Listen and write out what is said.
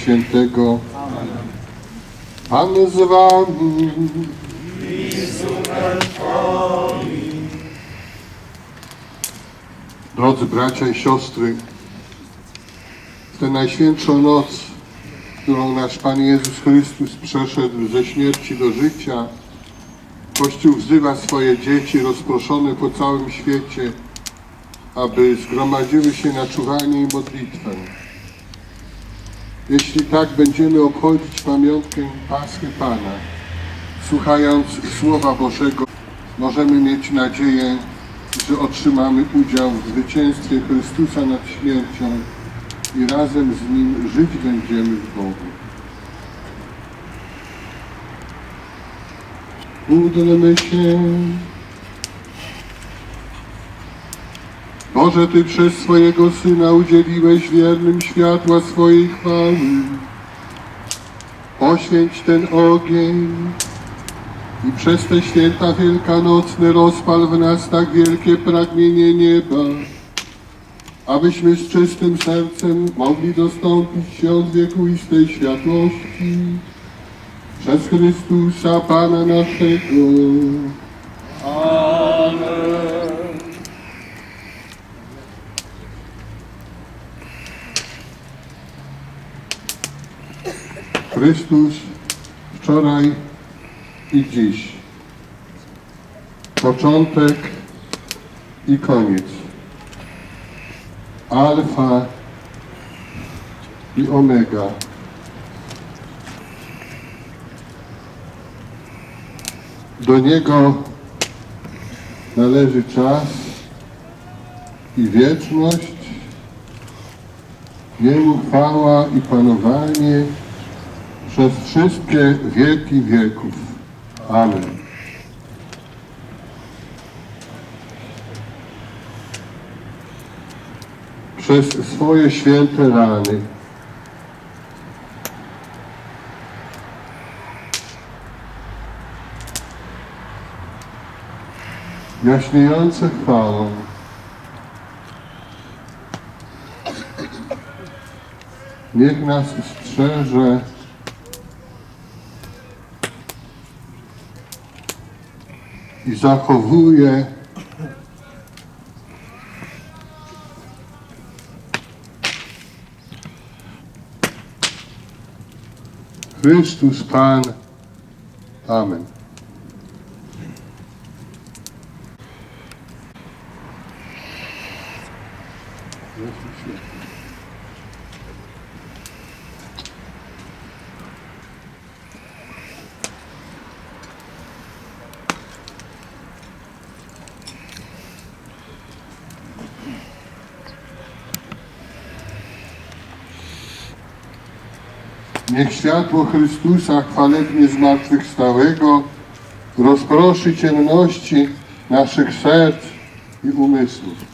Świętego. Pan z wami. Drodzy bracia i siostry, w tę najświętszą noc, którą nasz Pan Jezus Chrystus przeszedł ze śmierci do życia, Kościół wzywa swoje dzieci rozproszone po całym świecie, aby zgromadziły się na czuwanie i modlitwę. Jeśli tak będziemy obchodzić pamiątkę Paschy Pana, słuchając Słowa Bożego, możemy mieć nadzieję, że otrzymamy udział w zwycięstwie Chrystusa nad śmiercią i razem z Nim żyć będziemy w Bogu. Módlmy się. Boże, Ty przez swojego Syna udzieliłeś wiernym światła swojej chwały. Poświęć ten ogień i przez te święta wielkanocne rozpal w nas tak wielkie pragnienie nieba, abyśmy z czystym sercem mogli dostąpić się od wiekuistej światłości przez Chrystusa Pana naszego. Chrystus wczoraj i dziś. Początek i koniec. Alfa i omega. Do Niego należy czas i wieczność, Jemu chwała i panowanie przez wszystkie wieki wieków. Amen. Przez swoje święte rany jaśniejące chwałą niech nas strzeże i zachowuje Chrystus Pan. Amen. Niech światło Chrystusa chwalebnie zmartwychwstałego rozproszy ciemności naszych serc i umysłów.